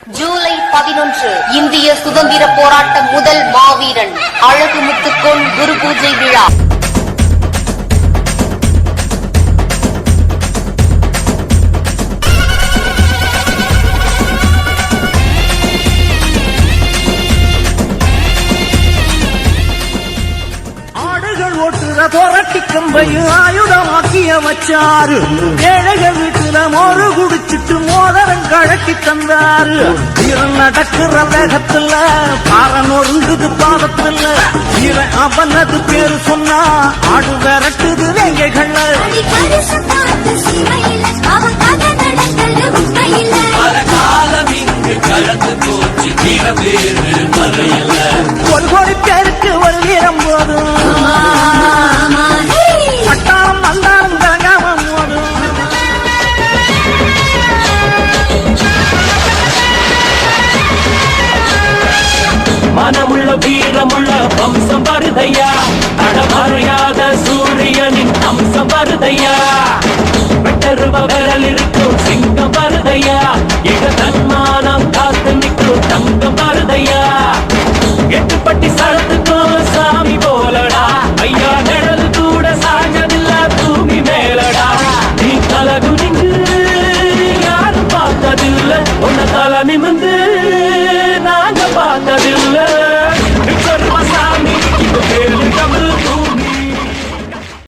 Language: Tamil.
ஜூலை பதினொன்று இந்திய சுதந்திர போராட்ட முதல் மாவீரன் அழகு முத்துக்கோன் குரு பூஜை விழா. ஆடுகள் ஓட்டுற புரட்டி கம்பையும் ஆயுதமாக்கிய வச்சாரு ஏழைகள் வீட்டுல மோரு குடிச்சிட்டு மோதரம் கழட்டி தந்தாரு. வீரன் நடக்கிற வேகத்துல பாரன் ஒருங்குது பாதத்துல. வீரன் அவனது பேரு சொன்னா ஆடு விரட்டுது வேங்கைகள் பரிசு பார்த்து சிவையில அவக்காக நடக்கல உண்மையில. ஒரு கோடி பேருக்கு ஒரு வீரம் போதும். அவ்வளவு வீரமுள்ள வம்சம் வருதையா? அடமறையாத சூரியனின் அம்சம் வருதையா? வெட்டருவ விரலிருக்க